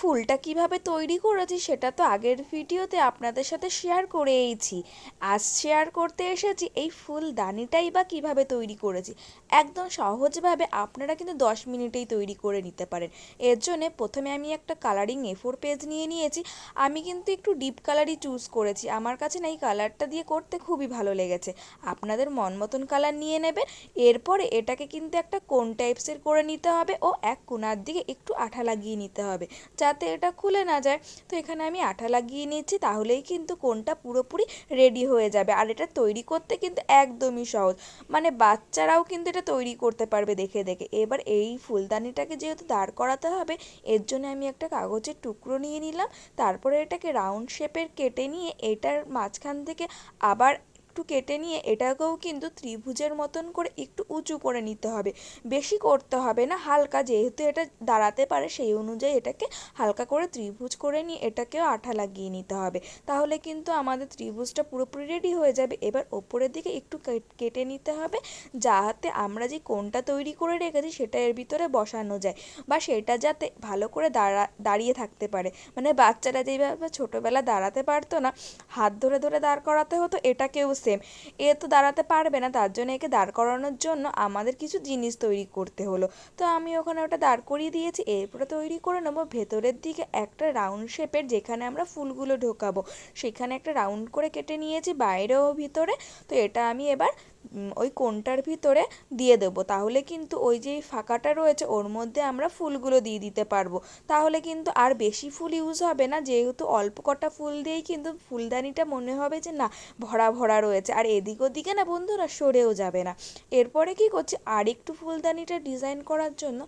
ফুলটা কীভাবে তৈরি করেছি সেটা তো আগের ভিডিওতে আপনাদের সাথে শেয়ার করেইছি। আজ শেয়ার করতে এসেছি এই ফুলদানিটাই বা কীভাবে তৈরি করেছি। একদম সহজভাবে আপনারা কিন্তু দশ মিনিটেই তৈরি করে নিতে পারেন। এর জন্যে প্রথমে আমি একটা কালারিং এ ফোর পেজ নিয়ে নিয়েছি। আমি কিন্তু একটু ডিপ কালারই চুজ করেছি। আমার কাছে না এই কালারটা দিয়ে করতে খুবই ভালো লেগেছে। আপনাদের মন মতন কালার নিয়ে নেবেন। এরপরে এটাকে কিন্তু একটা কোন টাইপসের করে নিতে হবে ও এক কোনার দিকে একটু আঠা লাগিয়ে নিতে হবে। যাতে এটা খুলে না যায়। তো এখানে আমি আঠা লাগিয়ে নিচ্ছি তাহলেই কিন্তু কোনটা পুরোপুরি রেডি হয়ে যাবে। আর এটা তৈরি করতে কিন্তু একদমই সহজ। মানে বাচ্চারাও কিন্তু এটা তৈরি করতে পারবে দেখে দেখে। এবার এই ফুলদানিটাকে যেহেতু দাঁড় করাতে হবে, এর জন্য আমি একটা কাগজের টুকরো নিয়ে নিলাম। তারপরে এটাকে রাউন্ড শেপের কেটে নিয়ে এটার মাঝখান থেকে আবার একটু কেটে নিয়ে এটাকেও কিন্তু ত্রিভুজের মতন করে একটু উঁচু করে নিতে হবে। বেশি করতে হবে না, হালকা যেহেতু এটা দাঁড়াতে পারে সেই অনুযায়ী এটাকে হালকা করে ত্রিভুজ করে নিয়ে এটাকেও আঠা লাগিয়ে নিতে হবে। তাহলে কিন্তু আমাদের ত্রিভুজটা পুরোপুরি রেডি হয়ে যাবে। এবার ওপরের দিকে একটু কেটে নিতে হবে যাতে আমরা যে কোনটা তৈরি করে রেখেছি সেটা এর ভিতরে বসানো যায় বা সেটা যাতে ভালো করে দাঁড়া, দাঁড়িয়ে থাকতে পারে। মানে বাচ্চারা যেইভাবে ছোটোবেলা দাঁড়াতে পারতো না, হাত ধরে ধরে দাঁড় করাতে হতো, এটাকেও সেম এ তো দাঁড়াতে পারবে না, তার জন্য একে দাঁড় করানোর জন্য আমাদের কিছু জিনিস তৈরি করতে হলো। তো আমি ওখানে ওটা দাঁড় করিয়ে দিয়েছি, এরপরে তৈরি করে নেব ভেতরের দিকে একটা রাউন্ড শেপের যেখানে আমরা ফুলগুলো ঢোকাবো। সেখানে একটা রাউন্ড করে কেটে নিয়েছি বাইরেও ভিতরে। তো এটা আমি এবার ওই কোনটার ভিতরে দিয়ে দেবো। তাহলে কিন্তু ওই যে ফাঁকাটা রয়েছে, ওর মধ্যে আমরা ফুলগুলো দিয়ে দিতে পারব। তাহলে কিন্তু আর বেশি ফুল ইউজ হবে না, যেহেতু অল্প কটা ফুল দিয়েই কিন্তু ফুলদানিটা মনে হবে যে না, ভরা ভরা রয়েছে। আর এদিক ওদিকে না বন্ধুরা সরেও যাবে না। এরপরে কি করছি আর একটু ফুলদানিটা ডিজাইন করার জন্য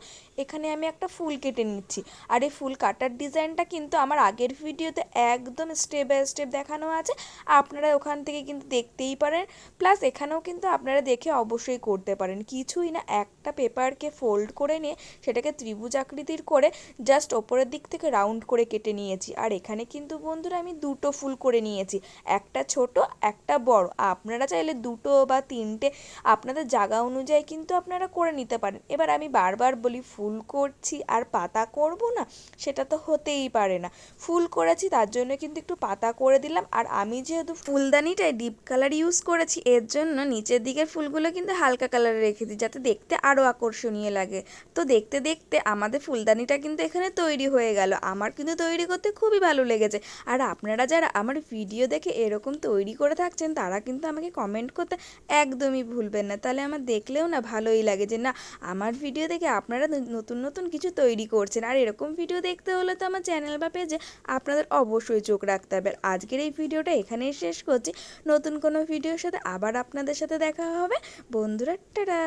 এখানে আমি একটা ফুল কেটে নিচ্ছি। আর এই ফুল কাটার ডিজাইনটা কিন্তু আমার আগের ভিডিওতে একদম স্টেপ বাই স্টেপ দেখানো আছে। আপনারা ওখান থেকে কিন্তু দেখতেই পারেন। প্লাস এখানেও কিন্তু আপনারা দেখে অবশ্যই করতে পারেন। কিছুই না, একটা পেপারকে ফোল্ড করে নিয়ে সেটাকে ত্রিভুজ আকৃতির করে জাস্ট ওপরের দিক থেকে রাউন্ড করে কেটে নিয়েছি। আর এখানে কিন্তু বন্ধুরা আমি দুটো ফুল করে নিয়েছি। একটা ছোট, একটা বড়। আপনারা চাইলে দুটো বা তিনটে আপনাদের জায়গা অনুযায়ী কিন্তু আপনারা করে নিতে পারেন। এবার আমি বারবার বলি ফুল করছি আর পাতা করব না, সেটা তো হতেই পারে না। ফুল করেছি, তার জন্য কিন্তু একটু পাতা করে দিলাম। আর আমি যেহেতু ফুলদানিটায় ডিপ কালার ইউজ করেছি, এর জন্য নিচের দিকের ফুলগুলো কিন্তু হালকা কালারে রেখে দিই, যাতে দেখতে আরও আকর্ষণীয় লাগে। তো দেখতে দেখতে আমাদের ফুলদানিটা কিন্তু এখানে তৈরি হয়ে গেল। আমার কিন্তু তৈরি করতে খুবই ভালো লেগেছে। আর আপনারা যারা আমার ভিডিও দেখে এরকম তৈরি করে থাকছেন, তারা কিন্তু আমাকে কমেন্ট করতে একদমই ভুলবেন না। তাহলে আমার দেখলেও না ভালোই লাগে যে, না, আমার ভিডিও দেখে আপনারা নতুন নতুন কিছু তৈরি করছেন। আর এরকম ভিডিও দেখতে হলে তো আমার চ্যানেল বা পেজে আপনাদের অবশ্যই চোখ রাখতে হবে। আজকের এই ভিডিওটা এখানেই শেষ করছি। নতুন কোনো ভিডিওর সাথে আবার আপনাদের সাথে দেখা হবে। বন্ধুরা টাটা!